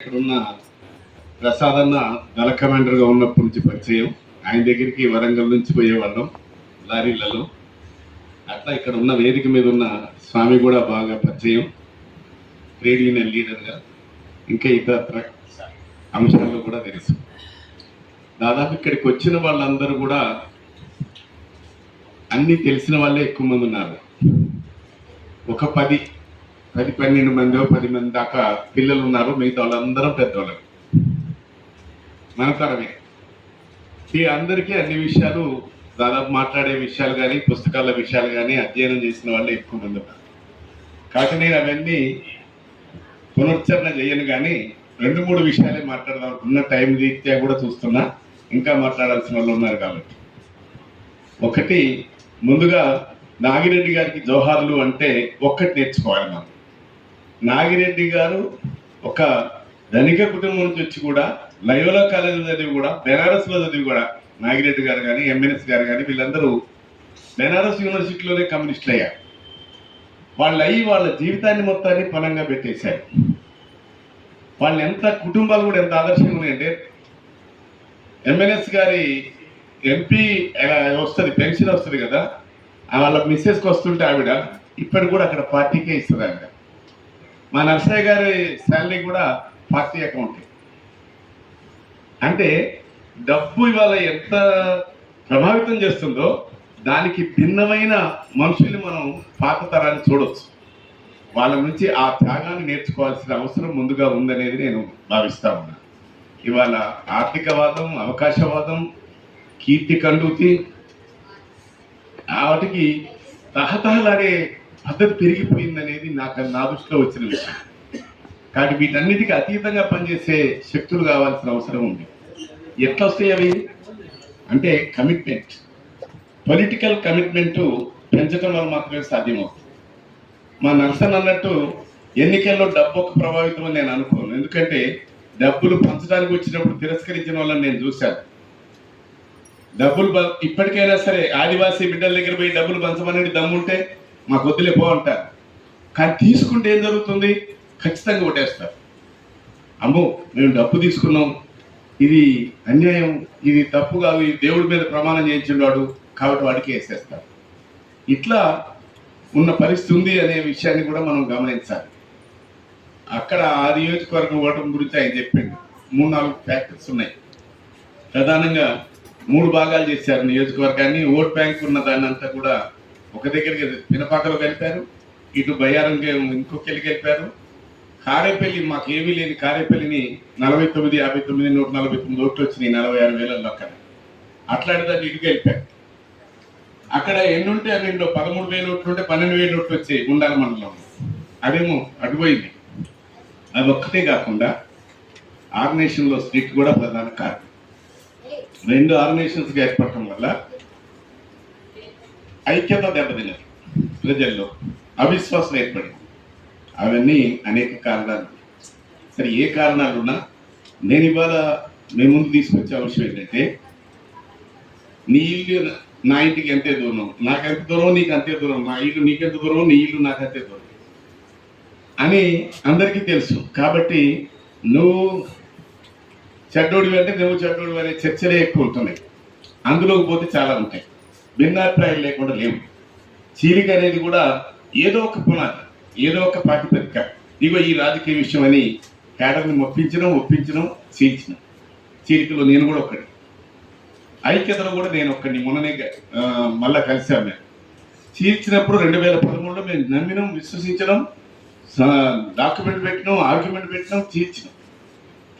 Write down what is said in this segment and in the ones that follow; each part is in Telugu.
ఇక్కడున్న ప్రసాద్ అన్న దళ కమాండర్గా ఉన్నప్పటి నుంచి పరిచయం. ఆయన దగ్గరికి వరంగల్ నుంచి పోయేవాళ్ళం లారీలలో. అట్లా ఇక్కడ ఉన్న వేదిక మీద ఉన్న స్వామి కూడా బాగా పరిచయం. ట్రేడ్ యూనియన్ లీడర్గా. ఇంకా ఇతర అంశాల్లో కూడా తెలుసు. దాదాపు ఇక్కడికి వచ్చిన వాళ్ళందరూ కూడా అన్నీ తెలిసిన వాళ్ళే ఎక్కువ మంది ఉన్నారు. ఒక పది పది పన్నెండు మంది పది మంది దాకా పిల్లలు ఉన్నారు మిగతా వాళ్ళందరం పెద్దవాళ్ళు. మన తరమే ఈ అందరికీ అన్ని విషయాలు దాదాపు మాట్లాడే విషయాలు కానీ పుస్తకాల విషయాలు కానీ అధ్యయనం చేసిన వాళ్ళే ఎక్కువ మంది ఉన్నారు. కాబట్టి నేను అవన్నీ పునరుచ్చరణ చేయను కానీ రెండు మూడు విషయాలే మాట్లాడదాం ఉన్న టైం రీత్యా కూడా చూస్తున్నా. ఇంకా మాట్లాడాల్సిన వాళ్ళు ఉన్నారు కాబట్టి. ఒకటి ముందుగా నాగిరెడ్డి గారికి జోహార్లు అంటే ఒక్కటి నేర్చుకోవాలి మనం. నాగిరెడ్డి గారు ఒక ధనిక కుటుంబం నుంచి వచ్చి కూడా లయోలా కాలేజీ చదివి కూడా బెనారస్లో చదివి కూడా నాగిరెడ్డి గారు కానీ ఎంఎన్ఎస్ గారు కానీ వీళ్ళందరూ బెనారస్ యూనివర్సిటీలోనే కమ్యూనిస్టులు అయ్యారు. వాళ్ళు అయ్యి వాళ్ళ జీవితాన్ని మొత్తాన్ని పనంగా పెట్టేశారు. వాళ్ళు ఎంత కుటుంబాలు కూడా ఎంత ఆదర్శంగా ఉన్నాయంటే ఎంఎన్ఎస్ గారి ఎంపీ వస్తుంది పెన్షన్ వస్తుంది కదా ఆ వాళ్ళ మిస్సెస్కి వస్తుంటే ఆవిడ ఇప్పటికి కూడా అక్కడ పార్టీకే ఇస్తుంది ఆవిడ. మా నర్సయ్య గారి శాలరీ కూడా పార్టీ అకౌంట్. అంటే డబ్బు ఇవాళ ఎంత ప్రభావితం చేస్తుందో దానికి భిన్నమైన మనుషుల్ని మనం పాత తరాన్ని చూడవచ్చు వాళ్ళ నుంచి ఆ త్యాగాన్ని నేర్చుకోవాల్సిన అవసరం ముందుగా ఉందనేది నేను భావిస్తా ఉన్నా. ఇవాళ ఆర్థికవాదం అవకాశవాదం కీర్తి కండూతి వాటికి తహతహలాడే పద్ధతి పెరిగిపోయిందనేది నాకు నా దృష్టిలో వచ్చిన విషయం. కాబట్టి వీటన్నిటికీ అతీతంగా పనిచేసే శక్తులు కావాల్సిన అవసరం ఉంది. ఎట్లా వస్తాయి అవి? అంటే కమిట్మెంట్ పొలిటికల్ కమిట్మెంట్ పెంచడం వల్ల మాత్రమే సాధ్యమవుతుంది. మా నర్సన్ అన్నట్టు ఎన్నికల్లో డబ్బు ఒక ప్రభావితం అని నేను అనుకోను. ఎందుకంటే డబ్బులు పంచడానికి వచ్చినప్పుడు తిరస్కరించిన వాళ్ళని నేను చూశాను. డబ్బులు ఇప్పటికైనా సరే ఆదివాసీ బిడ్డల దగ్గర పోయి డబ్బులు పంచమనేది దమ్ముంటే మాకు వద్దులే పో అంటారు. కానీ తీసుకుంటే ఏం జరుగుతుంది? ఖచ్చితంగా ఓటేస్తారు అమ్మో మేము డబ్బు తీసుకున్నాం. ఇది అన్యాయం ఇది తప్పు కాదు ఇది దేవుడి మీద ప్రమాణం చేయించున్నాడు కాబట్టి వాడికి వేసేస్తారు. ఇట్లా ఉన్న పరిస్థితి ఉంది అనే విషయాన్ని కూడా మనం గమనించాలి. అక్కడ ఆ నియోజకవర్గం ఓటమి గురించి ఆయన చెప్పిండు. మూడు నాలుగు ఫ్యాక్టర్స్ ఉన్నాయి. ప్రధానంగా మూడు భాగాలు చేశారు నియోజకవర్గాన్ని. ఓట్ బ్యాంక్ ఉన్న దాన్ని అంతా కూడా ఒక దగ్గరికి పినపాకలో కలిపారు ఇటు బయ్యారంగా ఇంకొకరికి కలిపారు. కారేపల్లి మాకు ఏమీ లేని కారేపల్లిని నలభై తొమ్మిది యాభై తొమ్మిది నూట నలభై తొమ్మిది ఓట్లు వచ్చినాయి నలభై ఆరు వేలలో అక్కడ అట్లాంటి దాన్ని ఇటు అక్కడ ఎన్ని ఉంటే అన్నింటిలో పదమూడు వేలు ఓట్లు ఉంటే పన్నెండు వేలు ఓట్లు వచ్చాయి గుండాల మండలంలో అదేమో అటుపోయింది. అది ఒక్కటే కాకుండా ఆర్గనైజేషన్లో స్ట్రిక్ట్ కూడా ప్రధాన కారణం. రెండు ఆర్గనైజేషన్స్గా ఏర్పడటం వల్ల ఐక్యత దెబ్బతిన్నది ప్రజల్లో. అవిశ్వాసం ఏర్పడింది. అవన్నీ అనేక కారణాలు. సరే ఏ కారణాలున్నా నేను ఇవాళ మేము ముందు తీసుకొచ్చే అంశం ఏంటంటే నీ ఇల్లు నా ఇంటికి ఎంతే దూరం? నాకు ఎంత దూరం? నీకు అంతే దూరం? నా ఇల్లు నీకెంత దూరం? నీ ఇల్లు నాకు అంతే దూరం? అని అందరికీ తెలుసు. కాబట్టి నువ్వు చెడ్డోడివి అంటే నువ్వు చెడ్డోడివి అనే చర్చలే ఎక్కువ ఉంటున్నాయి. అందులోకి పోతే చాలా ఉంటాయి. భిన్నాభిప్రాయం లేకుండా లేవు. చీలిక అనేది కూడా ఏదో ఒక పునాది ఏదో ఒక ప్రాతిపదిక ఇగో ఈ రాజకీయ విషయం అని కేడర్ని ఒప్పించడం ఒప్పించడం చీల్చడం. చీలికలో నేను కూడా ఒకటి ఐక్యతలో కూడా నేను ఒక్కడిని. మొన్ననే మళ్ళా కలిసాను నేను చీల్చినప్పుడు రెండు వేల పదమూడులో మేము నమ్మినాం విశ్వసించడం డాక్యుమెంట్ పెట్టినాం ఆర్గ్యుమెంట్ పెట్టినాం చీల్చినాం.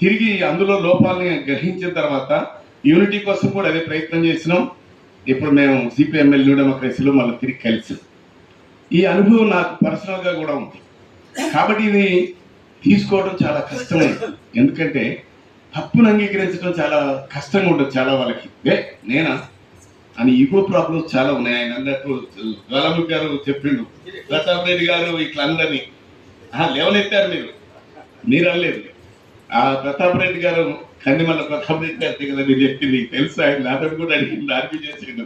తిరిగి అందులో లోపాలని గ్రహించిన తర్వాత యూనిటీ కోసం కూడా అదే ప్రయత్నం చేసినాం. ఇప్పుడు మేము సిపిఎంఎల్ న్యూ డెమోక్రసీలో మళ్ళీ తిరిగి కలిసి. ఈ అనుభవం నాకు పర్సనల్గా కూడా ఉంది. కాబట్టి ఇది తీసుకోవడం చాలా కష్టమైంది ఎందుకంటే తప్పును అంగీకరించడం చాలా కష్టంగా ఉంటుంది చాలా వాళ్ళకి. ఏ నేనా? అని ఈగో ప్రాబ్లమ్స్ చాలా ఉన్నాయి. ఆయన అన్నట్టు జ్వాలాముఖి గారు చెప్పిండు. ప్రతాప్ రెడ్డి గారు ఇట్లా అందరినీ. లేవనెత్తారు మీరు. మీరు అనలేదు. ఆ ప్రతాప్ రెడ్డి గారు కందిమల్ల ప్రతాప్ రెడ్డి గారి కదా మీరు చెప్పింది. తెలుసు? ఆయన నాతో కూడా అడిగింది ఆర్గ్యూ చేసిండు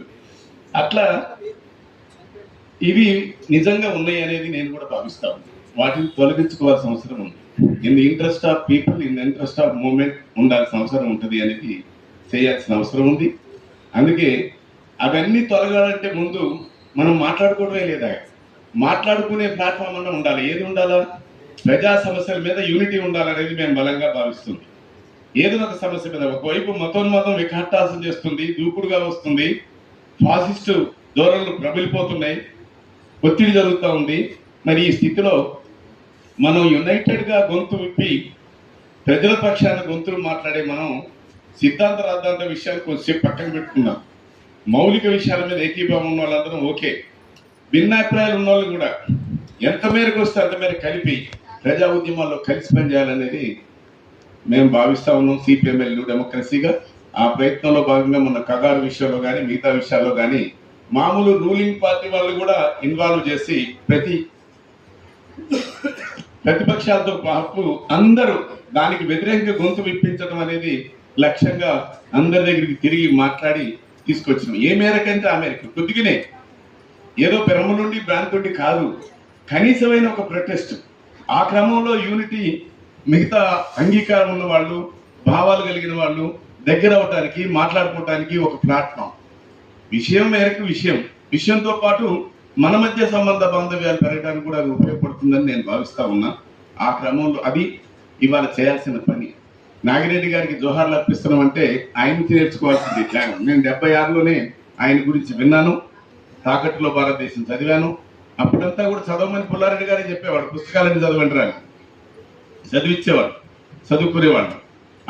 అట్లా ఇవి నిజంగా ఉన్నాయి అనేది నేను కూడా భావిస్తాను వాటిని తొలగించుకోవాల్సిన అవసరం ఉంది. In the interest of people in interest of movement ఉండాల్సిన అవసరం ఉంటుంది అనేది చేయాల్సిన అవసరం ఉంది. అందుకే అవన్నీ తొలగాలంటే ముందు మనం మాట్లాడుకోవడమే లేదా? మాట్లాడుకునే ప్లాట్ఫామ్ అన్న ఉండాలి. ఏది ఉండాలా? ప్రజా సమస్యల మీద యూనిటీ ఉండాలనేది మేము బలంగా భావిస్తుంది ఏదో ఒక సమస్య మీద ఒకవైపు మతోన్మతం వికటాసం చేస్తుంది దూకుడుగా వస్తుంది ఫాసిస్టు ధోరణులు ప్రబలిపోతున్నాయి ఒత్తిడి జరుగుతూ ఉంది. మరి ఈ స్థితిలో మనం యునైటెడ్గా గొంతు విప్పి ప్రజల పక్షాన గొంతులు మాట్లాడే మనం సిద్ధాంత రాద్ధాంత విషయాలు కొంచెం పక్కన పెట్టుకున్నాం మౌలిక విషయాల మీద ఏకీభావం ఉన్న వాళ్ళందరం ఓకే. భిన్నాభిప్రాయాలు ఉన్న వాళ్ళు కూడా ఎంత మేరకు వస్తే అంత మేరకు కలిపి ప్రజా ఉద్యమాల్లో కలిసి పనిచేయాలనేది మేము భావిస్తా ఉన్నాం సిపిఎంఎల్ డెమోక్రసీగా ఆ ప్రయత్నంలో భాగంగా మన కగారు విషయంలో కానీ మిగతా విషయాల్లో కానీ మామూలు రూలింగ్ పార్టీ వాళ్ళు కూడా ఇన్వాల్వ్ చేసి ప్రతి ప్రతిపక్షాలతో పాటు అందరూ దానికి వ్యతిరేకంగా గొంతు విప్పించడం అనేది లక్ష్యంగా అందరి దగ్గరికి తిరిగి మాట్లాడి తీసుకొచ్చినాం. ఏ మేరకంటే ఆ మేరకు. కొద్దిగానే ఏదో పెరమ నుండి భ్రాంతి నుండి కాదు. కనీసమైన ఒక ప్రొటెస్ట్. ఆ క్రమంలో యూనిటీ మిగతా అంగీకారం ఉన్న వాళ్ళు భావాలు కలిగిన వాళ్ళు దగ్గర అవటానికి మాట్లాడుకోవటానికి ఒక ప్లాట్ఫామ్. విషయం మేరకు విషయం. విషయంతో పాటు మన మధ్య సంబంధ బాంధవ్యాలు పెరగడానికి కూడా అది ఉపయోగపడుతుందని నేను భావిస్తా ఉన్నా. ఆ క్రమంలో అది ఇవాళ చేయాల్సిన పని. నాగిరెడ్డి గారికి జోహార్లు అర్పిస్తున్నాం అంటే ఆయనకి నేర్చుకోవాల్సింది త్యాగం. నేను డెబ్బై ఆరులోనే ఆయన గురించి విన్నాను. తాకట్టులో భారతదేశం చదివాను. అప్పుడంతా కూడా చదవమని పుల్లారెడ్డి గారే చెప్పేవాడు పుస్తకాలన్నీ చదవండి రాని. చదివించేవాడు చదువుకునేవాడు.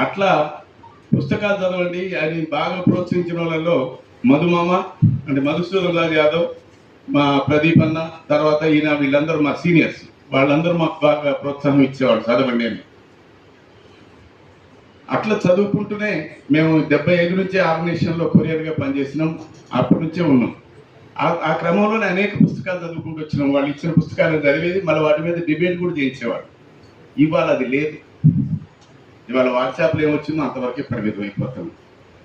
అట్లా పుస్తకాలు చదవండి అని బాగా ప్రోత్సహించిన వాళ్ళలో మధుమామ అంటే మధుసూదన్ రాజు యాదవ్ మా ప్రదీప్ అన్న తర్వాత ఈయన వీళ్ళందరూ మా సీనియర్స్. వాళ్ళందరూ మాకు బాగా ప్రోత్సాహం ఇచ్చేవాడు చదవండి అని. అట్లా చదువుకుంటూనే మేము డెబ్బై ఐదు నుంచి ఆర్గనైజేషన్లో కొరియర్గా పనిచేసినాం అప్పటి నుంచే ఉన్నాం. ఆ- ఆ క్రమంలోనే అనేక పుస్తకాలు చదువుకుంటూ వచ్చినాం. వాళ్ళు ఇచ్చిన పుస్తకాలను చదివేది మళ్ళీ వాటి మీద డిబేట్ కూడా చేయించేవాడు ఇవాళ అది లేదు. ఇవాళ వాట్సాప్లో ఏమొచ్చిందో అంతవరకే పరిమితం అయిపోతాం.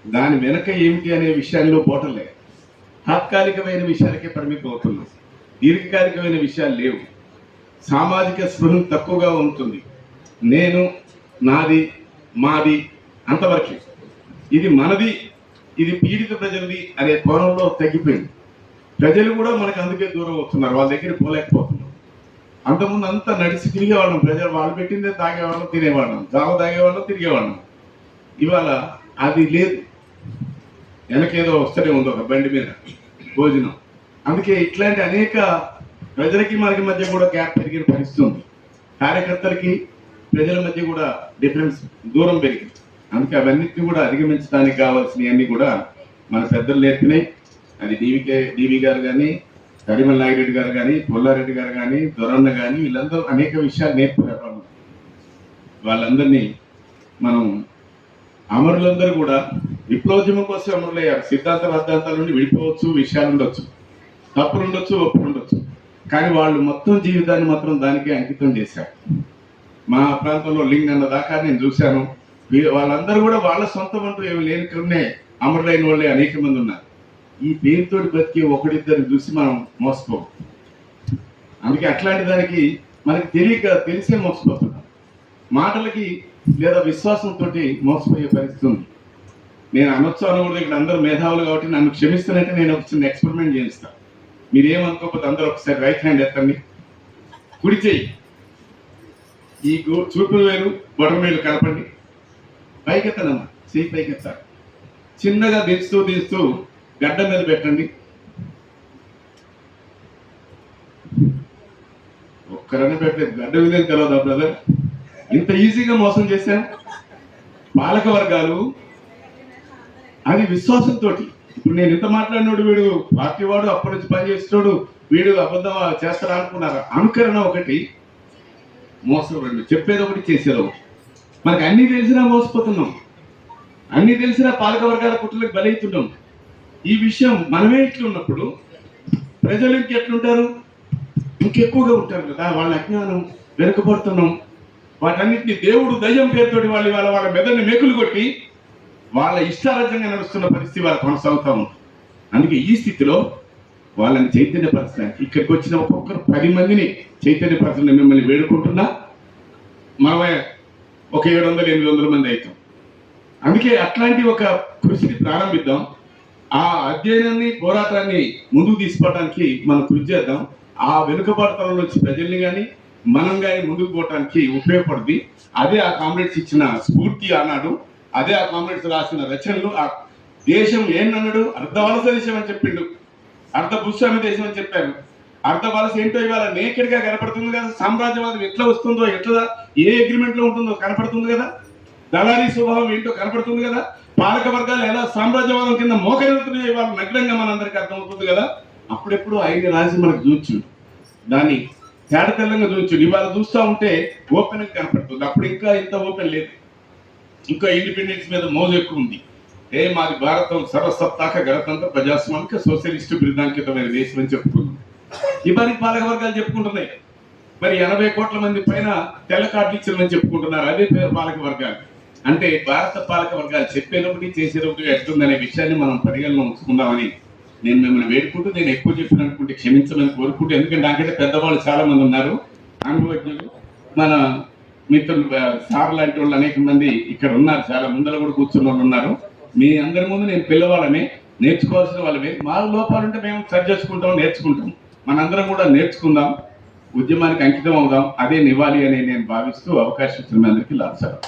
దాని వెనక ఏమిటి అనే విషయాల్లో పోవటం తాత్కాలికమైన విషయాలకే పరిమితం అవుతున్నాం. దీర్ఘకాలికమైన విషయాలు లేవు. సామాజిక స్పృహం తక్కువగా ఉంటుంది. నేను నాది మాది అంతవరకే. ఇది మనది ఇది పీడిత ప్రజలది అనే కోణంలో తగ్గిపోయింది. ప్రజలు కూడా మనకు అందుకే దూరం అవుతున్నారు వాళ్ళ దగ్గర పోలేకపోతున్నారు అంతకుముందు అంతా నడిచి తిరిగేవాళ్ళం ప్రజలు వాళ్ళు పెట్టిందే తాగేవాళ్ళం తినేవాళ్ళం జావ తాగేవాళ్ళం తిరిగేవాళ్ళం. ఇవాళ అది లేదు. వెనకేదో వస్తూనే ఉంది ఒక బండి మీద భోజనం. అందుకే ఇట్లాంటి అనేక ప్రజలకి మనకి మధ్య కూడా గ్యాప్ పెరిగిన పరిస్థితి ఉంది. కార్యకర్తలకి ప్రజల మధ్య కూడా డిఫరెన్స్ దూరం పెరిగింది. అందుకే అవన్నిటిని కూడా అధిగమించడానికి కావాల్సినవన్నీ కూడా మన పెద్దలు నేర్పినాయి. అది డివికే డివి గారు కానీ కరిమల్ నాగిరెడ్డి గారు కానీ పుల్లారెడ్డి గారు కానీ దొరన్న కానీ వీళ్ళందరూ అనేక విషయాలు నేర్పారు వాళ్ళందరినీ మనం అమరులందరూ కూడా విప్లవోద్యమం కోసం అమరులయ్యారు. సిద్ధాంత రద్దాంతాల నుండి విడిపోవచ్చు విషయాలు ఉండొచ్చు. తప్పులు ఉండొచ్చు ఒప్పులు ఉండొచ్చు. కానీ వాళ్ళు మొత్తం జీవితాన్ని మాత్రం దానికే అంకితం చేశారు. మా ప్రాంతంలో లింగ్ అన్న దాకా నేను చూశాను. వీ- వాళ్ళందరూ కూడా వాళ్ళ సొంతం అంటూ ఏమి లేనికనే అమరులైన వాళ్ళే అనేక మంది ఉన్నారు. ఈ పేరుతో బతికి ఒకడిద్దరిని చూసి మనం మోసపోం. అందుకే అట్లాంటి దానికి మనకి తెలియక తెలిసే మోసపోతున్నాం. మాటలకి లేదా విశ్వాసంతో మోసపోయే పరిస్థితి ఉంది. నేను అనొచ్చు కూడా ఇక్కడ అందరూ మేధావులు కాబట్టి నన్ను క్షమిస్తున్నట్టే నేను ఒక చిన్న ఎక్స్పెరిమెంట్ చేయిస్తాను మీరేమనుకోకపోతే అందరూ ఒకసారి రైట్ హ్యాండ్ ఎత్తండి. కుడి చెయ్యి. ఈ గు- చూపుడు వేలు బొటం వేలు కలపండి. పైకెత్తనమ్మా. చేయి పైకెత్తాలి. చిన్నగా దించుతూ దించుతూ గడ్డ మీద పెట్టండి. ఒక్కరని పెట్టలేదు. గడ్డ మీద తెలియదా బ్రదర్ ఇంత ఈజీగా మోసం చేశా? పాలక వర్గాలు అది విశ్వాసంతో ఇప్పుడు నేను ఇంత మాట్లాడినోడు వీడు పార్టీ వాడు అప్పటి నుంచి పనిచేసేటోడు వీడు అబద్ధం చేస్తారా అనుకున్నారు? అనుకరణ ఒకటి. మోసం రెండు. చెప్పేది ఒకటి చేసేది ఒకటి. మనకు అన్ని తెలిసినా మోసపోతున్నాం. అన్ని తెలిసినా పాలక వర్గాల కుట్రలకు బలవుతున్నాం ఈ విషయం మనమే ఇట్లా ఉన్నప్పుడు ప్రజలు ఇంకెట్లుంటారు? ఇంకెక్కువగా ఉంటారు కదా వాళ్ళ అజ్ఞానం వెనుకబడుతున్నాం. వాటన్నిటిని దేవుడు దయ్యం పేరుతోటి వాళ్ళు వాళ్ళ వాళ్ళ మెదడుని మేకులు కొట్టి వాళ్ళ ఇష్టారాజ్యంగా నడుస్తున్న పరిస్థితి వాళ్ళు కొనసాగుతూ ఉంది. అందుకే ఈ స్థితిలో వాళ్ళని చైతన్యపరచడానికి ఇక్కడికి వచ్చిన ఒక్కొక్కరు పది మందిని చైతన్యపరచడం మిమ్మల్ని వేడుకుంటున్నా. మనమే ఒక ఏడు వందల ఎనిమిది వందల మంది అవుతాం. అందుకే అట్లాంటి ఒక కృషిని ప్రారంభిద్దాం. ఆ అధ్యయనాన్ని పోరాటాన్ని ముందుకు తీసుకోవడానికి మనం కృషి చేద్దాం. ఆ వెనుకబడతల నుంచి ప్రజల్ని కానీ మనం కానీ ముందుకు పోవటానికి ఉపయోగపడుతుంది అదే ఆ కామ్రేడ్స్ ఇచ్చిన స్ఫూర్తి అన్నాడు. అదే ఆ కామ్రేడ్స్ రాసిన రచనలు ఆ దేశం ఏంటన్నాడు అర్ధవలస దేశం అని చెప్పిండు. అర్ధ భూస్వామి దేశం అని చెప్పారు. అర్ధ వలస ఏంటో ఇవాళ నేకెడ్గా కనపడుతుంది కదా? సామ్రాజ్యవాదం ఎట్లా వస్తుందో ఎట్లా ఏ అగ్రిమెంట్లో ఉంటుందో కనపడుతుంది కదా? దళారీ స్వభావం ఏంటో కనపడుతుంది కదా? పాలక వర్గాలు ఎలా సామ్రాజ్యవాదం కింద మోకరిస్తున్నాయో ఇవాళ నగ్నంగా మనందరికీ అర్థమవుతుంది కదా? అప్పుడెప్పుడు ఆయన రాసి మనకు చూచుడు. దాన్ని తేడతెల్లంగా చూచుడు. ఇవాళ చూస్తూ ఉంటే ఓపెన్ కనపడుతుంది. అప్పుడు ఇంకా ఇంత ఓపెన్ లేదు. ఇంకా ఇండిపెండెన్స్ మీద మోజు ఎక్కువ ఉంది. ఏ మాది భారతం సర్వసత్తాక గణతంత్ర ప్రజాస్వామిక సోషలిస్టు బృందాంకితమైన దేశం అని చెప్పుకుంది ఇవన్నీ పాలక వర్గాలు చెప్పుకుంటున్నాయి. మరి ఎనభై కోట్ల మంది పైన తెల్ల కార్డు ఇచ్చారని చెప్పుకుంటున్నారు. అదే పేరు పాలక వర్గాలు. అంటే భారత పాలక వర్గాలు చెప్పేదొకటి చేసేదొకటి ఎట్లుందనే విషయాన్ని మనం పరిగణలో ఉంచుకుందామని నేను మిమ్మల్ని వేడుకుంటూ నేను ఎక్కువ చెప్పిన క్షమించమని కోరుకుంటూ ఎందుకంటే నాకంటే పెద్దవాళ్ళు చాలా మంది ఉన్నారు. అనుభవజ్ఞులు మన మిత్రులు సార్ లాంటి వాళ్ళు అనేక మంది ఇక్కడ ఉన్నారు. చాలా ముందర కూడా కూర్చున్న వాళ్ళు ఉన్నారు. మీ అందరి ముందు నేను పిల్లవాళ్ళమే నేర్చుకోవాల్సిన వాళ్ళమే. మా లోపాలు ఉంటే మేము సరి చేసుకుంటాం నేర్చుకుంటాం. మనందరం కూడా నేర్చుకుందాం ఉద్యమానికి అంకితం అవుదాం. అదే నివ్వాలి అని నేను భావిస్తూ అవకాశం ఇచ్చిన మీ అందరికీ లాభసారం